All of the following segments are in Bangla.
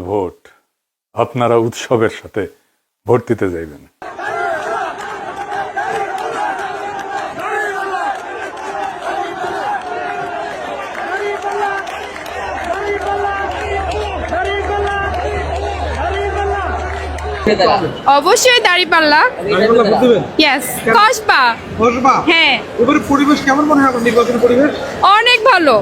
ভোট। আপনারা উৎসবের সাথে ভোট দিতে যাইবেন। অবশ্যই দাড়িপাল্লা। ইয়েস কসবা। বসবা হ্যাঁ। পরিবেশ কেমন মনে হয় পরিবেশ? অনেক ভালো।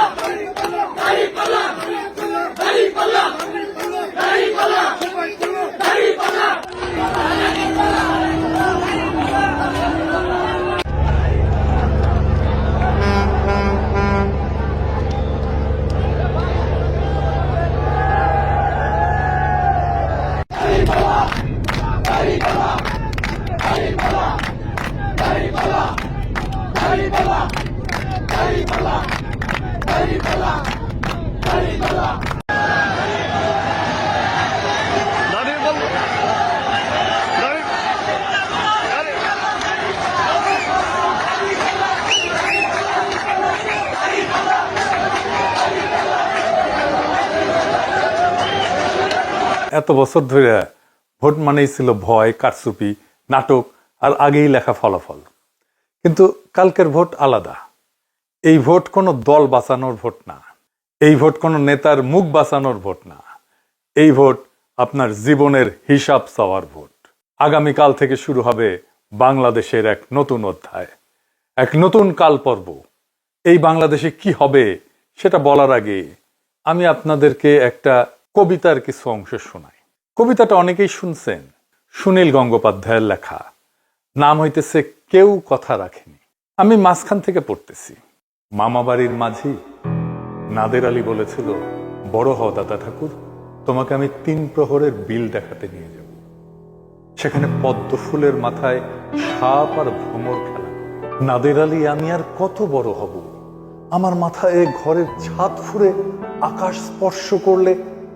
এত বছর ধরে ভোট মানেই ছিল ভয়, কারচুপি, নাটক আর আগেই লেখা ফলাফল। কিন্তু কালকের ভোট আলাদা। এই ভোট কোনো দল বাঁচানোর ভোট না। এই ভোট কোনো নেতার মুখ বাঁচানোর ভোট না। এই ভোট আপনার জীবনের হিসাব চাওয়ার ভোট। আগামীকাল থেকে শুরু হবে বাংলাদেশের এক নতুন অধ্যায়, এক নতুন কাল পর্ব এই বাংলাদেশে কি হবে সেটা বলার আগে আমি আপনাদেরকে একটা কবিতার কিছু অংশ শোনাই। কবিতাটা অনেকেই শুনছেন। সুনীল গঙ্গোপাধ্যায়ের লেখা, নাম হইতেছে কেউ কথা রাখেনি। আমি মাঝখান থেকে পড়তেছি। মামাবাড়ির মাঝি নাদের আলী বলেছিল, বড় হও দাদা ঠাকুর, তোমাকে আমি তিন প্রহরের বিল দেখাতে নিয়ে যাব। সেখানে পদ্ম ফুলের মাথায় সাপ আর ভ্রমর খেলা। নাদের আলী, আমি আর কত বড় হব? আমার মাথায় ঘরের ছাদ ফুরে আকাশ স্পর্শ করলে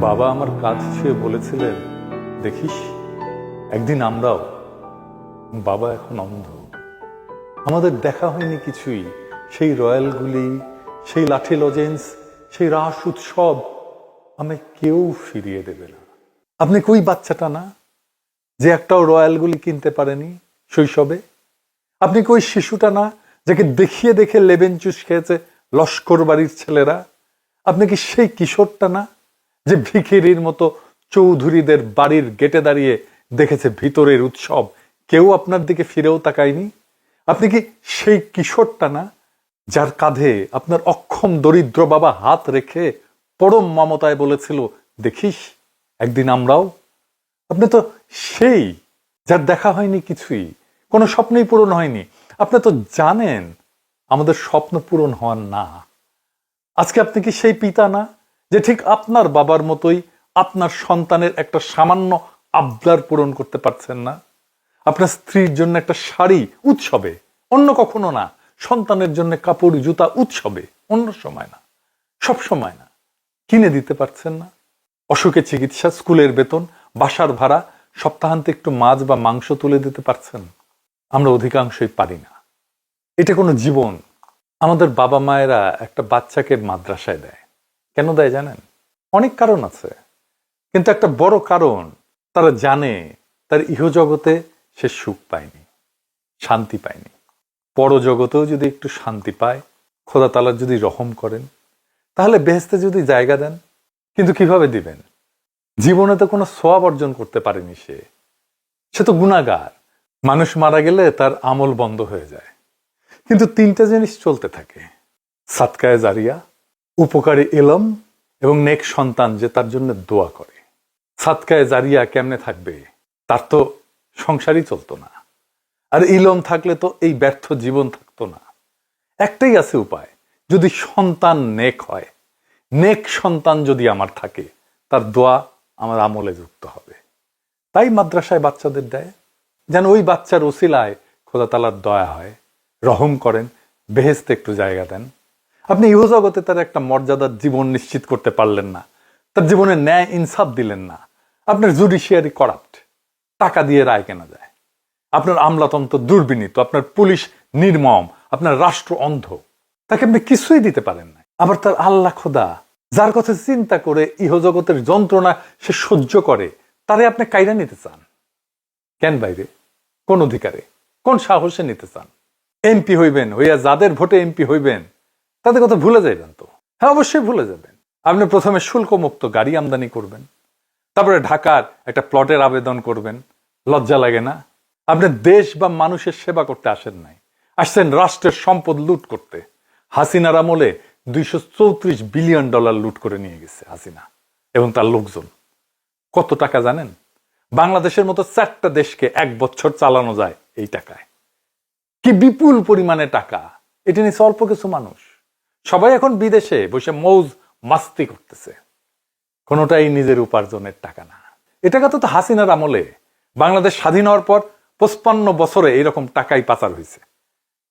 বাবা আমার কাজ ছুঁয়ে বলেছিলেন, দেখিস, একদিন আমরাও, বাবা এখন অন্ধ। আমাদের দেখা হয়নি কিছুই, সেই রয়্যালগুলি সেই লাঠি লজেন্স, সেই রাস উৎসব, আমায় কেউ ফিরিয়ে দেবে না। আপনি কই বাচ্চাটা না, যে একটাও রয়্যালগুলি কিনতে পারেনি শৈশবে? আপনি কই শিশুটা না, যাকে দেখিয়ে দেখে লেবেন চুষ খেয়েছে লস্কর বাড়ির ছেলেরা? আপনি কি সেই কিশোরটা না যে ভিখিরির মতো চৌধুরীদের বাড়ির গেটে দাঁড়িয়ে দেখেছে ভিতরের উৎসব। কেউ আপনার দিকে ফিরেও তাকায়নি? আপনি কি সেই কিশোরটা না, যার কাঁধে আপনার অক্ষম দরিদ্র বাবা হাত রেখে পরম মমতায় বলেছিল, দেখিস, একদিন আমরাও আপনি তো সেই, যার দেখা হয়নি কিছুই, কোনো স্বপ্নই পূরণ হয়নি। আপনি তো জানেন, আমাদের স্বপ্ন পূরণ হওয়ার না। আজকে আপনি কি সেই পিতা না? যে ঠিক আপনার বাবার মতোই আপনার সন্তানের একটা সামান্য আবদার পূরণ করতে পারছেন না। আপনার স্ত্রীর জন্য একটা শাড়ি উৎসবে, অন্য কখনো না। সন্তানের জন্য কাপড়, জুতা উৎসবে, অন্য সময় না। সব সময় না। কিনে দিতে পারছেন না। অসুখে চিকিৎসা, স্কুলের বেতন, বাসার ভাড়া, সপ্তাহান্তে একটু মাছ বা মাংস তুলে দিতে পারছেন। আমরা অধিকাংশই পারি না। এটা কোনো জীবন। আমাদের বাবা মায়েরা একটা বাচ্চাকে মাদ্রাসায় দেয়। কেন দেয় জানেন? অনেক কারণ আছে। কিন্তু একটা বড় কারণ, তারা জানে তার ইহজগতে সে সুখ পায়নি, শান্তি পায়নি। পরজগতেও যদি একটু শান্তি পায়, খোদা তালার যদি রহম করেন, তাহলে বেহেস্তে যদি জায়গা দেন, কিন্তু কীভাবে দিবেন? জীবনে তো কোনো সোয়াব অর্জন করতে পারেনি সে। সে তো গুণাগার মানুষ মারা গেলে তার আমল বন্ধ হয়ে যায়। কিন্তু তিনটা জিনিস চলতে থাকে। সাতকায় জারিয়া উপকারী এলম এবং নেক সন্তান যে তার জন্য দোয়া করে। সাতকায় জারিয়া কেমনে থাকবে? তার তো সংসারই চলতো না। আর ইলম থাকলে তো এই ব্যর্থ জীবন থাকতো না। একটাই আছে উপায়, যদি সন্তান নেক হয়, নেক সন্তান যদি আমার থাকে, তার দোয়া আমার আমলে যুক্ত হবে। তাই মাদ্রাসায় বাচ্চাদের দেয়, যেন ওই বাচ্চার ওসিলায় খোদা তালার দয়া হয়, রহম করেন বেহেস্তে একটু জায়গা দেন। আপনি ইহজগতে তার একটা মর্যাদার জীবন নিশ্চিত করতে পারলেন না। তার জীবনে ন্যায় ইনসাফ দিলেন না। আপনার জুডিশিয়ারি করাপ্ট। টাকা দিয়ে রায় কেনা যায়। আপনার আমলাতন্ত্র দুর্বিনীত। আপনার পুলিশ নির্মম। আপনার রাষ্ট্র অন্ধ। তাকে আপনি কিছুই দিতে পারেন না আবার তার আল্লাহ খোদা, যার কথা চিন্তা করে ইহজগতের যন্ত্রণা সে সহ্য করে, তারে আপনি কায়রা নিতে চান। কেন বাইরে? কোন অধিকারে? কোন সাহসে নিতে চান? এমপি হইবেন, হইয়া যাদের ভোটে এমপি হইবেন তাদের কথা ভুলে যাইবেন তো। হ্যাঁ অবশ্যই ভুলে যাবেন। আপনি প্রথমে শুল্কমুক্ত গাড়ি আমদানি করবেন, তারপরে ঢাকার একটা প্লটের আবেদন করবেন। লজ্জা লাগে না? আপনি দেশ বা মানুষের সেবা করতে আসেন নাই। আসছেন রাষ্ট্রের সম্পদ লুট করতে। হাসিনার আমলে দুইশো চৌত্রিশ বিলিয়ন ডলার লুট করে নিয়ে গেছে হাসিনা এবং তার লোকজন। কত টাকা জানেন? বাংলাদেশের মতো চারটা দেশকে এক বছর চালানো যায় এই টাকায়। কি বিপুল পরিমাণে টাকা? এটা নিয়ে অল্প কিছু মানুষ। সবাই এখন বিদেশে বসে মৌজ মাস্তি করতেছে। কোনোটাই নিজের উপার্জনের টাকা না। এ টাকা তো হাসিনার আমলে বাংলাদেশ স্বাধীন হওয়ার পর পঁচপান্ন বছরে এরকম টাকাই পাচার হয়েছে।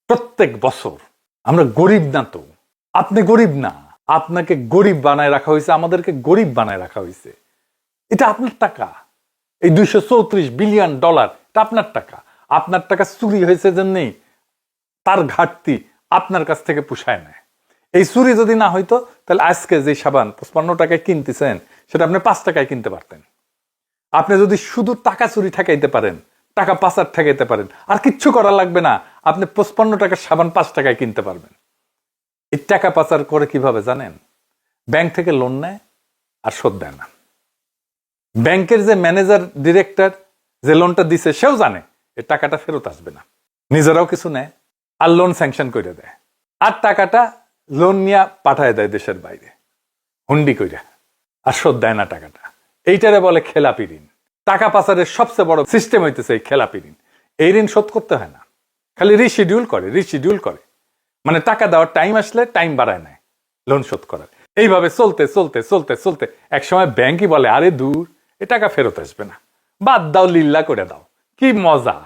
প্রত্যেক বছর আমরা গরিব না তো। আপনি গরিব না। আপনাকে গরিব বানায় রাখা হয়েছে, আমাদেরকে গরিব বানায় রাখা হয়েছে। এটা আপনার টাকা। এই দুইশো চৌত্রিশ বিলিয়ন ডলার, এটা আপনার টাকা। আপনার টাকা চুরি হয়েছে জন্যই তার ঘাটতি আপনার কাছ থেকে পুষায় নেয়। এই চুরি যদি না হইতো, তাহলে আজকে যে সাবান পঁচপান্ন টাকায় কিনতেছেন, সেটা আপনি পাঁচ টাকায় কিনতে পারতেন। আপনি যদি শুধু টাকা চুরি ঠেকাইতে পারেন, টাকা পাচার ঠেকাইতে পারেন, আর কিচ্ছু করা লাগবে না, আপনি পঁচপান্ন টাকার সাবান পাঁচ টাকায় কিনতে পারবেন। এই টাকা পাচার করে কীভাবে জানেন? ব্যাংক থেকে লোন নেয় আর শোধ দেয় না। ব্যাংকের যে ম্যানেজার ডিরেক্টর যে লোনটা দিছে, সেও জানে, এই টাকাটা ফেরত আসবে না। নিজেরাও কিছু নেয়, আর লোন স্যাংশন করে দেয়। আর টাকাটা লোন নিয়ে পাঠায় দেয় দেশের বাইরে। হুন্ডি কইরা। আর শোধ দেয় না টাকাটা। এইটারে বলে খেলাপি ঋণ। টাকা পাচারের সবচেয়ে বড় সিস্টেম হইতেছে এই খেলাপি ঋণ। এই ঋণ শোধ করতে হয় না। খালি রিশিডিউল করে রিশিডিউল করে। মানে টাকা দেওয়ার টাইম আসলে টাইম বাড়ায় নেয় লোন শোধ করার। এইভাবে চলতে চলতে চলতে চলতে একসময় ব্যাংকই বলে, আরে দূর, এ টাকা ফেরত আসবে না। বাদ দাও লিল্লা করে দাও। কি মজা!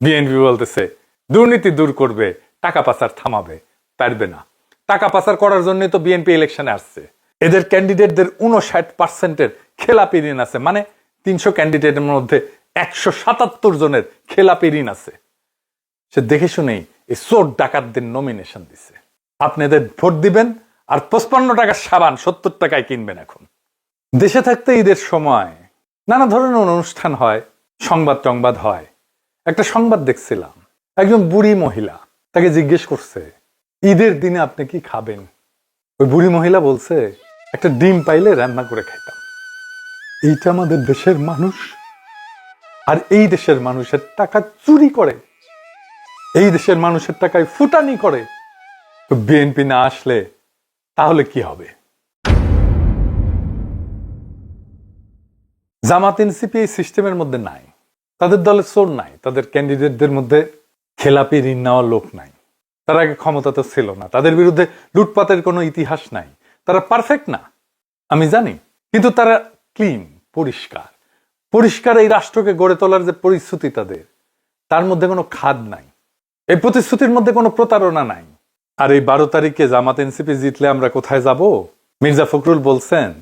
বিএনপি বলতেছে, দুর্নীতি দূর করবে, টাকা পাচার থামাবে, পারবে না। টাকা পাচার করার জন্য তো বিএনপি ইলেকশনে আসছে। এদের ক্যান্ডিডেটদের উনষাট পার্সেন্টের খেলাপি ঋণ আছে। মানে তিনশো ক্যান্ডিডেটের মধ্যে একশো সাতাত্তর জনের খেলাপি ঋণ আছে। সে দেখে শুনেই এই চোর ডাকাতদের নমিনেশন দিছে। আপনি এদের ভোট দিবেন আর পঁচপান্ন টাকার সাবান, সত্তর টাকায় কিনবেন এখন। দেশে থাকতে ঈদের সময় নানা ধরনের অনুষ্ঠান হয়, সংবাদ টংবাদ হয়। একটা সংবাদ দেখছিলাম। একজন বুড়ি মহিলা তাকে জিজ্ঞেস করছে ঈদের দিনে আপনি কি খাবেন? ওই বুড়ি মহিলা বলছে, একটা ডিম পাইলে রান্না করে খাইতাম। এইটা আমাদের দেশের মানুষ, আর এই দেশের মানুষের টাকা চুরি করে। এই দেশের মানুষের টাকায় ফুটানি করে। তো বিএনপি না আসলে তাহলে কি হবে? জামাত এনসিপি এই সিস্টেমের মধ্যে নাই। তাদের দলে চোর নাই। তাদের ক্যান্ডিডেটদের মধ্যে খেলাপি ঋণ নেওয়ার লোক নাই। তারা আগে ক্ষমতা তো ছিল না। তাদের বিরুদ্ধে লুটপাতের কোনো ইতিহাস নাই। তারা পারফেক্ট না, আমি জানি। কিন্তু তারা ক্লিন পরিষ্কার। পরিষ্কার এই রাষ্ট্রকে গড়ে তোলার যে পরিস্থিতি তাদের, তার মধ্যে কোনো খাদ নাই। এই প্রতিশ্রুতির মধ্যে কোনো প্রতারণা নাই। আর এই বারো তারিখে জামাত এনসিপি জিতলে আমরা কোথায় যাব? মির্জা ফখরুল বলছেন,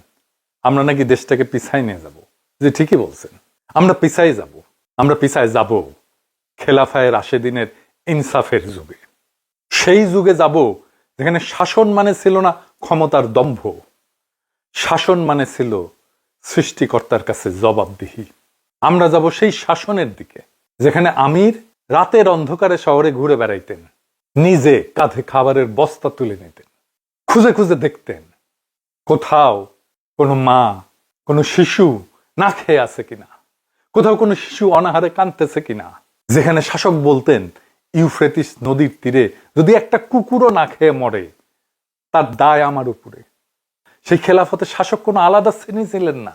আমরা নাকি দেশটাকে পিছাই নিয়ে যাব। যে ঠিকই বলছেন, আমরা পিছাই যাব। আমরা পিছায় যাব। খেলাফায়ের আশে দিনের ইনসাফের যুগে। সেই যুগে যাব যেখানে শাসন মানে ছিল না ক্ষমতার দম্ভ। শাসন মানে ছিল সৃষ্টিকর্তার কাছে জবাবদিহি। আমরা যাব সেই শাসনের দিকে, যেখানে আমির রাতের অন্ধকারে শহরে ঘুরে বেড়াইতেন, নিজে কাঁধে খাবারের বস্তা তুলে নিতেন, খুঁজে খুঁজে দেখতেন কোথাও কোনো মা, কোনো শিশু না খেয়ে আছে কিনা, কোথাও কোনো শিশু অনাহারে কাঁদতেছে কিনা, যেখানে শাসক বলতেন ইউফ্রেটিস নদীর তীরে যদি একটা কুকুরও না খেয়ে মরে, তার দায় আমার উপরে। সেই খেলাফতে শাসক কোনো আলাদা শ্রেণি ছিলেন না।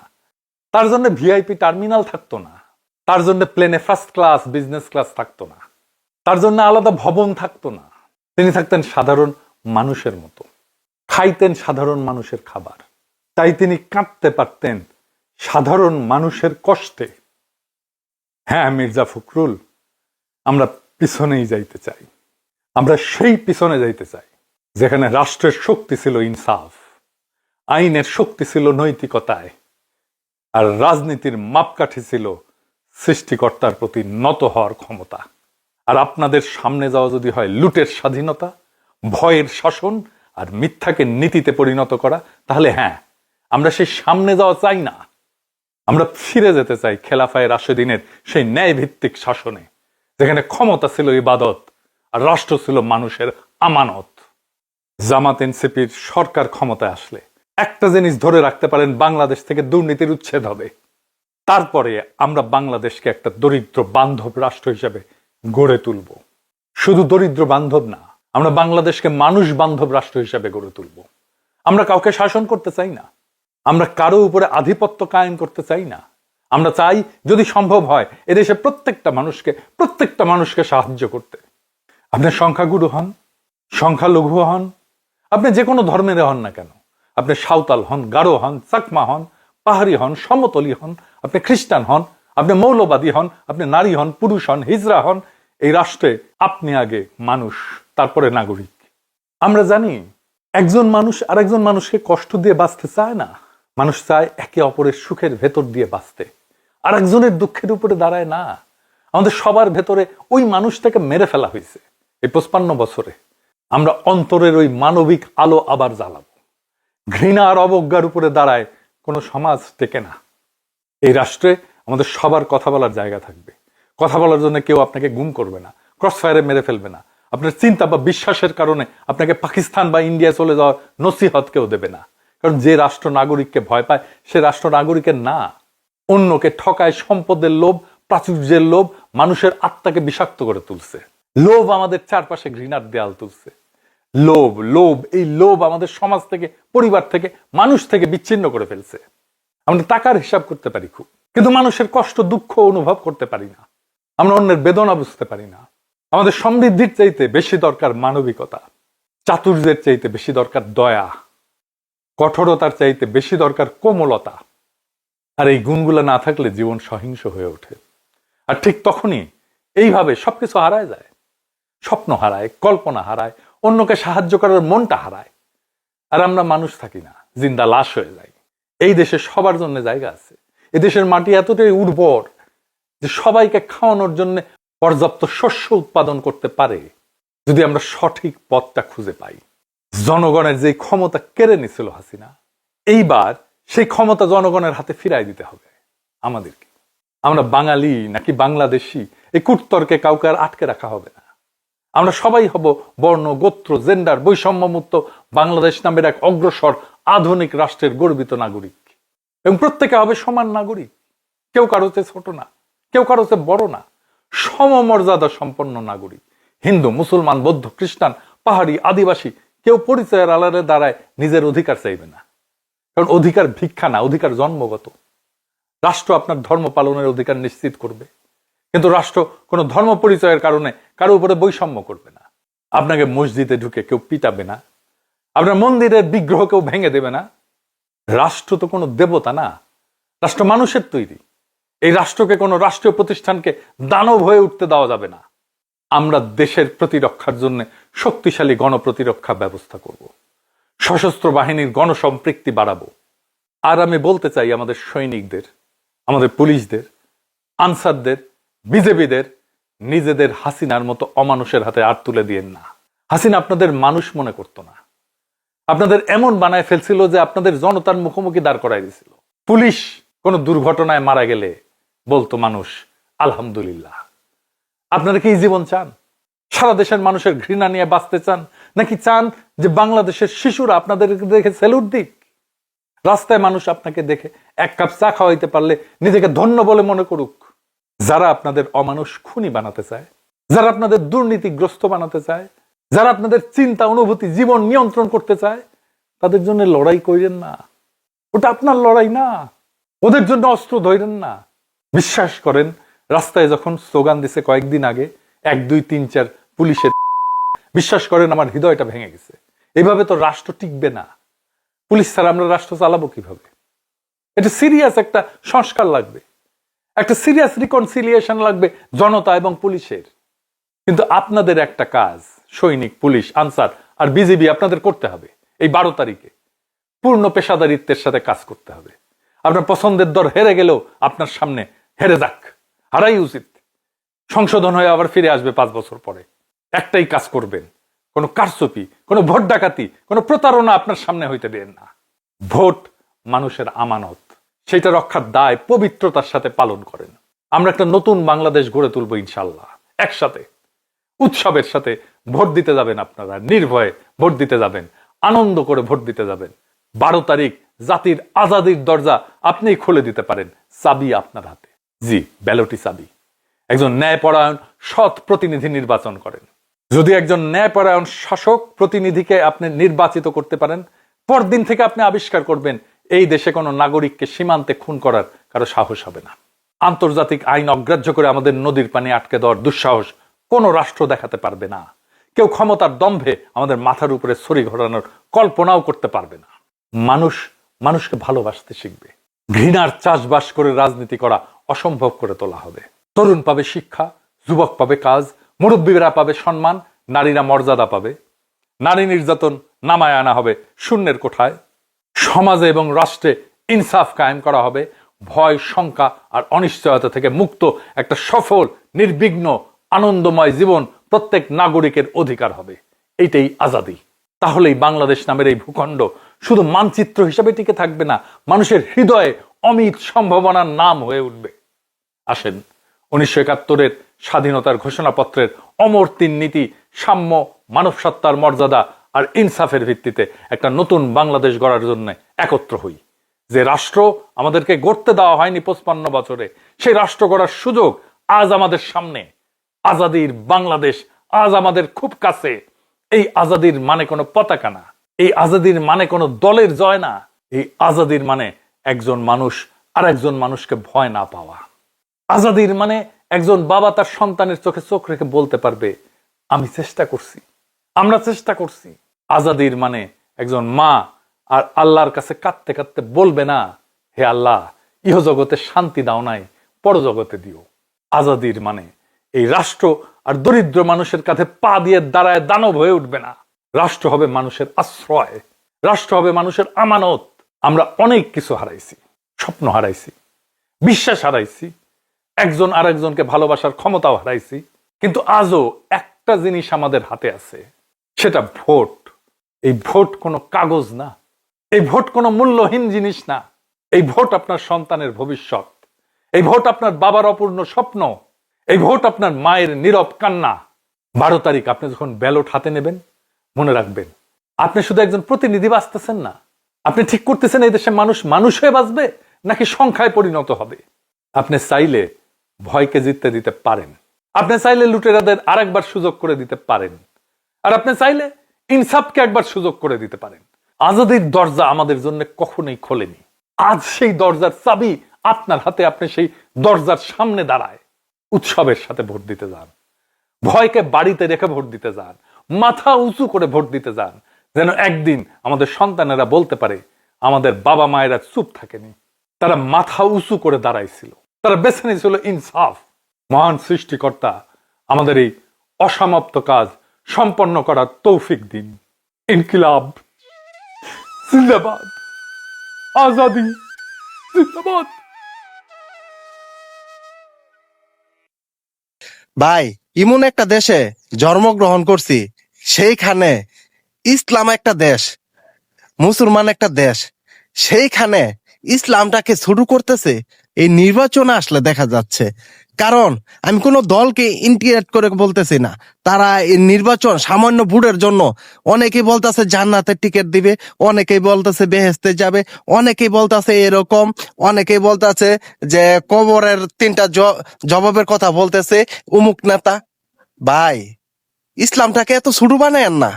তার জন্য ভিআইপি টার্মিনাল থাকতো না। তার জন্য প্লেনে ফার্স্ট ক্লাস, বিজনেস ক্লাস থাকতো না। তার জন্য আলাদা ভবন থাকতো না। তিনি থাকতেন সাধারণ মানুষের মতো। খাইতেন সাধারণ মানুষের খাবার। তাই তিনি কাঁদতে পারতেন সাধারণ মানুষের কষ্টে। হ্যাঁ মির্জা ফখরুল, আমরা পিছনেই যাইতে চাই। আমরা সেই পিছনে যাইতে চাই, যেখানে রাষ্ট্রের শক্তি ছিল ইনসাফ, আইনের শক্তি ছিল নৈতিকতায়, আর রাজনীতির মাপকাঠি ছিল সৃষ্টিকর্তার প্রতি নত হওয়ার ক্ষমতা। আর আপনাদের সামনে যাওয়া যদি হয় লুটের স্বাধীনতা, ভয়ের শাসন, আর মিথ্যাকে নীতিতে পরিণত করা, তাহলে হ্যাঁ আমরা সেই সামনে যাওয়া চাই না। আমরা ফিরে যেতে চাই খেলাফায় রাশেদিনের সেই ন্যায়ভিত্তিক শাসনে। যেখানে ক্ষমতা ছিল ইবাদত আর রাষ্ট্র ছিল মানুষের আমানত। জামাত এনসিপির সরকার ক্ষমতায় আসলে একটা জিনিস ধরে রাখতে পারেন, বাংলাদেশ থেকে দুর্নীতির উচ্ছেদ হবে। তারপরে আমরা বাংলাদেশকে একটা দরিদ্র বান্ধব রাষ্ট্র হিসেবে গড়ে তুলব। শুধু দরিদ্র বান্ধব না, আমরা বাংলাদেশকে মানুষ বান্ধব রাষ্ট্র হিসেবে গড়ে তুলব। আমরা কাউকে শাসন করতে চাই না। আমরা কারও উপরে আধিপত্য কায়েম করতে চাই না। আমরা চাই যদি সম্ভব হয় এদেশে প্রত্যেকটা মানুষকে প্রত্যেকটা মানুষকে সাহায্য করতে। আপনি সংখ্যাগুরু হন, সংখ্যালঘু হন, আপনি যে কোনো ধর্মের হন না কেন। আপনি সাঁওতাল হন, গারো হন, চাকমা হন, পাহাড়ি হন, সমতলি হন, আপনি খ্রিস্টান হন, আপনি মৌলবাদী হন, আপনি নারী হন, পুরুষ হন, হিজরা হন, এই রাষ্ট্রে আপনি আগে মানুষ, তারপরে নাগরিক। আমরা জানি একজন মানুষ আর একজন মানুষকে কষ্ট দিয়ে বাঁচতে চায় না। মানুষ চায় একে অপরের সুখের ভেতর দিয়ে বাঁচতে। আর একজনের দুঃখের উপরে দাঁড়ায় না। আমাদের সবার ভেতরে ওই মানুষটাকে মেরে ফেলা হয়েছে এই পঁচপান্ন বছরে। আমরা অন্তরের ওই মানবিক আলো আবার জ্বালাবো। ঘৃণা আর অবজ্ঞার উপরে দাঁড়ায় কোনো সমাজ টেকে না। এই রাষ্ট্রে আমাদের সবার কথা বলার জায়গা থাকবে। কথা বলার জন্য কেউ আপনাকে গুম করবে না ক্রস ফায়ারে মেরে ফেলবে না। আপনার চিন্তা বা বিশ্বাসের কারণে আপনাকে পাকিস্তান বা ইন্ডিয়া চলে যাওয়ার নসিহত কেউ দেবে না। কারণ যে রাষ্ট্র নাগরিককে ভয় পায়, সে রাষ্ট্র নাগরিকের না। অন্যকে ঠকায় সম্পদের লোভ, প্রাচুর্যের লোভ, মানুষের আত্মাকে বিষাক্ত করে তুলছে। লোভ আমাদের চারপাশে ঘৃণার দেয়াল তুলছে। লোভ লোভ, এই লোভ আমাদের সমাজ থেকে, পরিবার থেকে, মানুষ থেকে বিচ্ছিন্ন করে ফেলছে। আমরা টাকার হিসাব করতে পারি খুব, কিন্তু মানুষের কষ্ট, দুঃখ অনুভব করতে পারি না। আমরা অন্যের বেদনা বুঝতে পারি না। আমাদের সমৃদ্ধির চাইতে বেশি দরকার মানবিকতা। চাতুর্যের চাইতে বেশি দরকার দয়া। কঠোরতার চাইতে বেশি দরকার কোমলতা। আর এই গুণগুলো না থাকলে জীবন সহিংস হয়ে ওঠে। আর ঠিক তখনই এইভাবে সবকিছু হারায় যায়। স্বপ্ন হারায়, কল্পনা হারায়, অন্যকে সাহায্য করার মনটা হারায়। আর আমরা মানুষ থাকি না, জিন্দা লাশ হয়ে যাই। এই দেশে সবার জন্য জায়গা আছে। এদেশের মাটি এতটাই উর্বর যে সবাইকে খাওয়ানোর জন্য পর্যাপ্ত শস্য উৎপাদন করতে পারে, যদি আমরা সঠিক পথটা খুঁজে পাই। জনগণের যে ক্ষমতা কেড়ে নিছিল হাসিনা, এইবার সেই ক্ষমতা জনগণের হাতে ফিরাই দিতে হবে আমাদেরকে। আমরা বাঙালি নাকি বাংলাদেশি, এই কুটতর্কে কাউকে আর আটকে রাখা হবে না। আমরা সবাই হব বর্ণ, গোত্র, জেন্ডার, বৈষম্যমুক্ত বাংলাদেশ নামের এক অগ্রসর আধুনিক রাষ্ট্রের গর্বিত নাগরিক। এবং প্রত্যেকে হবে সমান নাগরিক। কেউ কারও চেয়ে ছোট না, কেউ কারও চেয়ে বড় না। সমমর্যাদা সম্পন্ন নাগরিক। হিন্দু, মুসলমান, বৌদ্ধ, খ্রিস্টান, পাহাড়ি, আদিবাসী, কেউ পরিচয়ের আলারে দাঁড়ায় নিজের অধিকার চাইবে না। কারণ অধিকার ভিক্ষা না, অধিকার জন্মগত। রাষ্ট্র আপনার ধর্ম পালনের অধিকার নিশ্চিত করবে। কিন্তু রাষ্ট্র কোনো ধর্ম পরিচয়ের কারণে কারও উপরে বৈষম্য করবে না। আপনাকে মসজিদে ঢুকে কেউ পিটাবে না। আপনার মন্দিরের বিগ্রহ কেউ ভেঙে দেবে না। রাষ্ট্র তো কোনো দেবতা না। রাষ্ট্র মানুষের তৈরি। এই রাষ্ট্রকে কোনো রাষ্ট্রীয় প্রতিষ্ঠানকে দানব হয়ে উঠতে দেওয়া যাবে না। আমরা দেশের প্রতিরক্ষার জন্য শক্তিশালী গণপ্রতিরক্ষা ব্যবস্থা করব। সশস্ত্র বাহিনীর গণসম্পৃক্তি বাড়াবো। আর আমি বলতে চাই আমাদের সৈনিকদের, আমাদের পুলিশদের, আনসারদের, বিজেপিদের, নিজেদের হাসিনার মতো অমানুষের হাতে আর তুলে দিয়েন না। হাসিনা আপনাদের মানুষ মনে করতো না। আপনাদের এমন বানায় ফেলছিল যে আপনাদের জনতার মুখোমুখি দাঁড় করাই দিছিল। পুলিশ কোনো দুর্ঘটনায় মারা গেলে বলতো মানুষ, আলহামদুলিল্লাহ। আপনারা কি জীবন চান? সারা দেশের মানুষের ঘৃণা নিয়ে বাঁচতে চান? নাকি চান যে বাংলাদেশের শিশুরা আপনাদের দেখে সেলুট দিক? রাস্তায় মানুষ আপনাকে দেখে এক কাপ চা খাওয়াইতে পারলে নিজেকে ধন্য বলে মনে করুক। যারা আপনাদের অমানুষ খুনি বানাতে চায়, যারা আপনাদের দুর্নীতিগ্রস্ত বানাতে চায়, যারা আপনাদের চিন্তা, অনুভূতি, জীবন নিয়ন্ত্রণ করতে চায়, তাদের জন্য লড়াই করেন না। ওটা আপনার লড়াই না। ওদের জন্য অস্ত্র ধরেন না। বিশ্বাস করেন, রাস্তায় যখন স্লোগান দিছে কয়েকদিন আগে, এক, দুই, তিন, চার পুলিশের বিশ্বাস করেন, আমার হৃদয়টা ভেঙে গেছে। এভাবে তো রাষ্ট্র টিকবে না। পুলিশ ছাড়া আমরা রাষ্ট্র চালাবো কীভাবে? এটা সিরিয়াস একটা সংস্কার লাগবে। একটা সিরিয়াস রিকনসিলিয়েশন লাগবে জনতা এবং পুলিশের। কিন্তু আপনাদের একটা কাজ, সৈনিক, পুলিশ, আনসার আর বিজিবি আপনাদের করতে হবে এই বারো তারিখে। পূর্ণ পেশাদারিত্বের সাথে কাজ করতে হবে। আপনার পছন্দের দর হেরে গেলেও আপনার সামনে হেরে যাক। হারাই উচিত। সংশোধন হয়ে আবার ফিরে আসবে পাঁচ বছর পরে। একটাই কাজ করবেন। কোনো কারচুপি, কোনো ভোট ডাকাতি, কোনো প্রতারণা আপনার সামনে হইতে দেন না। ভোট মানুষের আমানত। সেটা রক্ষার দায় পবিত্রতার সাথে পালন করেন। আমরা একটা নতুন বাংলাদেশ গড়ে তুলবো ইনশাল্লাহ, একসাথে। উৎসবের সাথে ভোট দিতে যাবেন আপনারা, নির্ভয়ে ভোট দিতে যাবেন, আনন্দ করে ভোট দিতে যাবেন। বারো তারিখ জাতির আজাদির দরজা আপনিই খুলে দিতে পারেন, চাবি আপনার হাতে। জি ব্যালটি চাবি। একজন ন্যায়পরায়ণ, সৎ প্রতিনিধি নির্বাচন করেন। যদি একজন ন্যায়পরায়ণ শাসক প্রতিনিধিকে আপনি নির্বাচিত করতে পারেন, পরদিন থেকে আপনি আবিষ্কার করবেন, এই দেশে কোনো নাগরিককে সীমান্তে খুন করার কারও সাহস হবে না। আন্তর্জাতিক আইন অগ্রাহ্য করে আমাদের নদীর পানি আটকে দেওয়ার দুঃসাহস কোনো রাষ্ট্র দেখাতে পারবে না। কেউ ক্ষমতার দম্ভে আমাদের মাথার উপরে ছড়ি ঘোরানোর কল্পনাও করতে পারবে না। মানুষ মানুষকে ভালোবাসতে শিখবে। ঘৃণার চাষবাস করে রাজনীতি করা অসম্ভব করে তোলা হবে। তরুণ পাবে শিক্ষা, যুবক পাবে কাজ মুরব্বীরা পাবে সম্মান, নারীরা মর্যাদা পাবে। নারী নির্যাতন নামায় আনা হবে শূন্যের কোঠায়। সমাজে এবং রাষ্ট্রে ইনসাফ কায়েম করা হবে। ভয়, শঙ্কা আর অনিশ্চয়তা থেকে মুক্ত একটা সফল, নির্বিঘ্ন, আনন্দময় জীবন প্রত্যেক নাগরিকের অধিকার হবে। এইটাই আজাদি। তাহলেই বাংলাদেশ নামের এই ভূখণ্ড শুধু মানচিত্র হিসাবে টিকে থাকবে না, মানুষের হৃদয়ে অমিত সম্ভাবনার নাম হয়ে উঠবে। আসেন উনিশশো একাত্তরের স্বাধীনতার ঘোষণাপত্রের অমর তিন নীতি, সাম্য মানব সত্তার মর্যাদা আর ইনসাফের ভিত্তিতে একটা নতুন বাংলাদেশ গড়ার জন্য একত্র হই। যে রাষ্ট্র আমাদেরকে গড়তে দেওয়া হয়নি পঁচপান্ন বছরে, সেই রাষ্ট্র গড়ার সুযোগ আজ আমাদের সামনে। আজাদির বাংলাদেশ আজ আমাদের খুব কাছে। এই আজাদির মানে কোনো পতাকা না। এই আজাদির মানে কোনো দলের জয় না। এই আজাদির মানে একজন মানুষ আর একজন মানুষকে ভয় না পাওয়া। আজাদির মানে একজন বাবা তার সন্তানের চোখে চোখ রেখে বলতে পারবে, আমি চেষ্টা করছি, আমরা চেষ্টা করছি। আজাদির মানে একজন মা আর আল্লাহর কাছে কাঁদতে কাঁদতে বলবে না, হে আল্লাহ ইহ জগতে শান্তি দাও নাই, পরজগতে দিও। আজাদির মানে এই রাষ্ট্র আর দরিদ্র মানুষের কাছে পা দিয়ে দাঁড়ায় দানব হয়ে উঠবে না। রাষ্ট্র হবে মানুষের আশ্রয়, রাষ্ট্র হবে মানুষের আমানত। আমরা অনেক কিছু হারাইছি, স্বপ্ন হারাইছি, বিশ্বাস হারাইছি একজন আরেকজনকে ভালোবাসার ক্ষমতাও হারাইছি। কিন্তু আজও একটা জিনিস আমাদের হাতে আছে, সেটা ভোট। এই ভোট কোনো কাগজ না, এই ভোট কোনো মূল্যহীন জিনিস না। এই ভোট আপনার সন্তানের ভবিষ্যৎ। এই ভোট আপনার বাবার অপূর্ণ স্বপ্ন। এই ভোট আপনার মায়ের নীরব কান্না। বারো তারিখ আপনি যখন ব্যালট হাতে নেবেন, মনে রাখবেন, আপনি শুধু একজন প্রতিনিধি বাঁচতেছেন না। আপনি ঠিক করতেছেন এই দেশে মানুষ মানুষ হয়ে বাঁচবে, নাকি সংখ্যায় পরিণত হবে? আপনি চাইলে ভয়কে জিততে দিতে পারেন। আপনি চাইলে লুটেরাদের আরেকবার সুযোগ করে দিতে পারেন। আর আপনি চাইলে ইনসাফকে একবার সুযোগ করে দিতে পারেন। আজাদির দরজা আমাদের জন্য কখনোই খোলেনি। আজ সেই দরজার চাবি আপনার হাতে, আপনি সেই দরজার সামনে দাঁড়ায়। উৎসবের সাথে ভোট দিতে যান। ভয়কে বাড়িতে রেখে ভোট দিতে যান। মাথা উঁচু করে ভোট দিতে যান। যেন একদিন আমাদের সন্তানেরা বলতে পারে, আমাদের বাবা মায়েরা চুপ থাকেনি। তারা মাথা উঁচু করে দাঁড়াইছিল। তারা বেছে নিয়েছিল ইনসাফ। মহান সৃষ্টিকর্তা আমাদের এই অসমাপ্ত কাজ সম্পন্ন করার তৌফিক দিন। ইনকিলাব। জিন্দাবাদ। আজাদি। জিন্দাবাদ। ভাই, ইমন একটা দেশে জন্মগ্রহণ করছি, সেইখানে ইসলাম একটা দেশ, মুসলমান একটা দেশ, সেইখানে ইসলামটাকে শুরু করতেছে এই নির্বাচন আসলে দেখা যাচ্ছে। কারণ আমি কোনো দলকে ইন্টিগ্রেট করে বলতেছি না। তারা এই নির্বাচন সামান্য ভোটের জন্য অনেকেই বলতেছে জান্নাতের টিকিট দিবে, অনেকেই বলতেছে বেহেস্তে যাবে, অনেকেই বলতেছে এরকম, অনেকেই বলতেছে যে কবরের তিনটা জবাবের কথা বলতেছে, উমুক নেতা। ভাই, ইসলামটাকে এত ছোট বানায়েন না।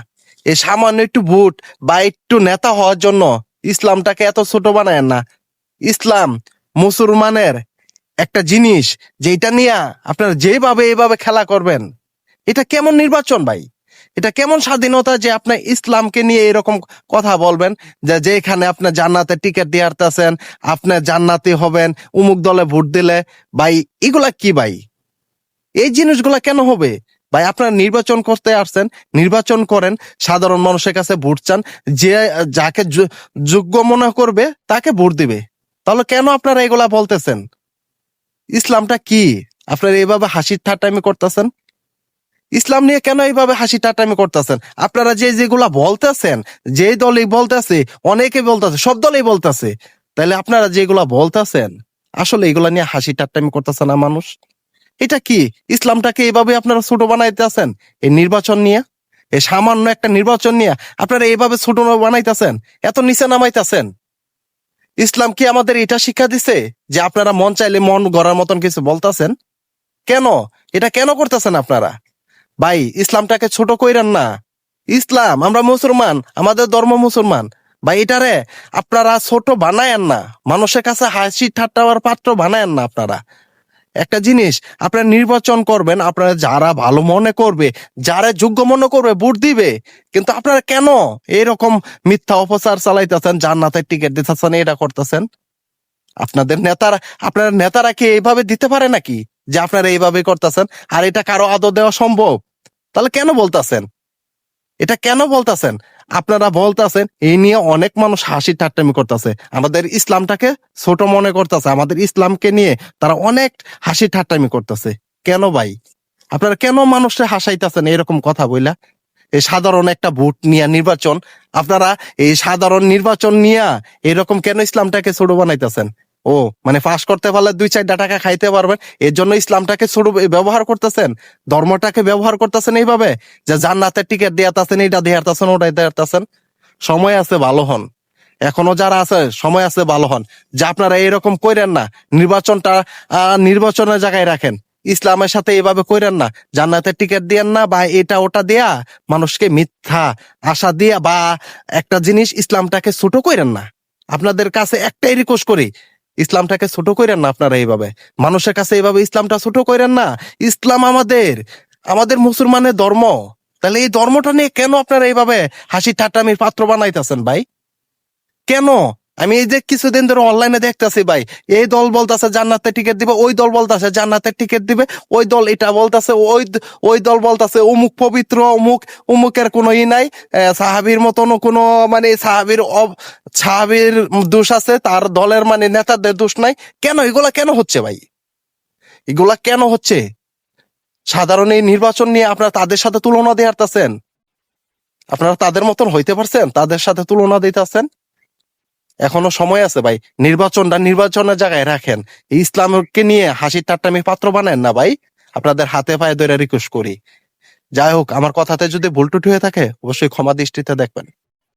এই সামান্য একটু ভোট বা একটু নেতা হওয়ার জন্য ইসলামটাকে এত ছোট বানায়েন না। ইসলাম মুসলমানের একটা জিনিস যেটা নিয়ে আপনারা যেভাবে এভাবে খেলা করবেন, এটা কেমন নির্বাচন ভাই? এটা কেমন স্বাধীনতা যে আপনি ইসলামকে নিয়ে এরকম কথা বলবেন যে যেখানে আপনি জান্নাতে টিকিট দিয়ে আসতেছেন আপনি জান্নাতি হবেন, উমুক দলে ভোট দিলে। ভাই, এগুলা কি ভাই? এই জিনিসগুলা কেন হবে? ভাই, আপনারা নির্বাচন করতে আসছেন, নির্বাচন করেন, সাধারণ মানুষের কাছে ভোট চান, যে যাকে যো- যোগ্য মনে করবে, তাকে ভোট দিবে। তাহলে কেন আপনারা এগুলা বলতেছেন? ইসলামটা কি? আপনারা এইভাবে হাসির ঠাট্টামি করতেছেন? ইসলাম নিয়ে কেন এইভাবে হাসি টাটামি করতেছেন? আপনারা যে যেগুলা বলতেছেন যে দলই বলতেছে, অনেকে বলতেছে, সব দলই বলতেছে, তাহলে আপনারা যেগুলা বলতেছেন, আসলে এগুলা নিয়ে হাসি টাট্টামি করতেছে না মানুষ? এটা কি? ইসলামটাকে এইভাবে আপনারা ছোট বানাইতেছেন? এই নির্বাচন নিয়ে? এই সামান্য একটা নির্বাচন নিয়ে আপনারা এইভাবে ছোট বানাইতেছেন? এত নিচে নামাইতেছেন? ইসলাম কি আমাদের এটা শিক্ষা দিছে যে আপনারা মন চাইলে মন গড়ার মতন কিছু বলতেছেন? কেন? এটা কেন করতেছেন আপনারা? ভাই, ইসলামটাকে ছোট কইরান না। ইসলাম, আমরা মুসলমান, আমাদের ধর্ম মুসলমান। ভাই এটারে আপনারা ছোট বানায়েন না। মানুষের কাছে হাসি ঠাট্টা পাত্র বানায়েন না আপনারা। একটা জিনিস, আপনারা নির্বাচন করবেন, আপনারা যারা ভালো মনে করবে, যারা যোগ্য মনে করবে, ভোট দিবে, কিন্তু আপনারা কেন এরকম মিথ্যা অপচার চালাইতেছেন, জান্নাতের টিকিট দিতেছেন, এটা করতেছেন? আপনাদের নেতারা, আপনার নেতারা কি এইভাবে দিতে পারে নাকি? যে আপনারা এইভাবে করতেছেন, আর এটা কারও আদর দেওয়া সম্ভব? তাহলে কেন বলতাছেন? এটা কেন বলতাছেন? আপনারা বলতেছেন এই নিয়ে অনেক মানুষ হাসি ঠাট্টামি করতেছে। আমাদের ইসলামটাকে ছোট মনে করতেছে। আমাদের ইসলামকে নিয়ে তারা অনেক হাসি ঠাট্টামি করতেছে। কেন ভাই? আপনারা কেন মানুষকে হাসাইতেছেন এরকম কথা বইলা? এই সাধারণ একটা ভোট নিয়ে নির্বাচন, আপনারা এই সাধারণ নির্বাচন নিয়ে এরকম কেন ইসলামটাকে ছোট বানাইতেছেন? ও মানে পাস করতে পারলে দুই চারটা টাকা খাইতে পারবেন। এর জন্য ইসলামটাকে ছোট ব্যবহার করতেছেন, ধর্মটাকে ব্যবহার করতেছেন এইভাবে যে জান্নাতের টিকিট দিয়াতাছেন এইটা দিয়াতাছেন ওটাই দিয়াতাছেন সময় আছে, ভালো হন। এখনও যারা আছে, সময় আছে, ভালো হন। যে আপনারা এরকম কইরেন না, নির্বাচনটা নির্বাচনের জায়গায় রাখেন। ইসলামের সাথে এভাবে কইরেন না, জান্নাতের টিকিট দিয়েন না বা এটা ওটা দেয়া মানুষকে মিথ্যা, আশা দিয়া বা একটা জিনিস ইসলামটাকে ছোট কইরেন না। আপনাদের কাছে একটাই রিকোয়েস্ট করি ইসলামটাকে ছোট করেন না আপনারা এইভাবে। মানুষের কাছে এইভাবে ইসলামটা ছোট করেন না। ইসলাম আমাদের আমাদের মুসলমানের ধর্ম। তাহলে এই ধর্মটা নিয়ে কেন আপনারা এইভাবে হাসি ঠাট্টামির পাত্র বানাইতেছেন ভাই? কেন? আমি এই যে কিছুদিন ধরে অনলাইনে দেখতেছি ভাই, এই দল বলতেছে জান্নাতের টিকিট দিবে, ওই দল বলতেছে জান্নাতের টিকিট দিবে, ওই দল এটা বলতেছে, ওই ওই দল বলতেছে অমুক পবিত্র, অমুক, অমুকের কোনো ই নাই সাহাবির মতন কোনো মানে সাহাবির সাহাবির দোষ আছে, তার দলের মানে নেতাদের দোষ নাই। কেন? এগুলা কেন হচ্ছে ভাই? এগুলা কেন হচ্ছে? সাধারণ এই নির্বাচন নিয়ে আপনারা তাদের সাথে তুলনা দিয়ে আপনারা তাদের মতন হইতে পারছেন? তাদের সাথে তুলনা দিতেছেন? এখনও সময় আছে ভাই। নির্বাচনটা নির্বাচনের জায়গায় রাখেন। ইসলামকে নিয়ে হাসির টাট্টামি পাত্র বানায় না ভাই। আপনাদের হাতে পায়ে ধরে রিকোয়েস্ট করি। যাই হোক, আমার কথাতে যদি ভুল টুটি হয়ে থাকে, অবশ্যই ক্ষমা দৃষ্টিতে দেখবেন।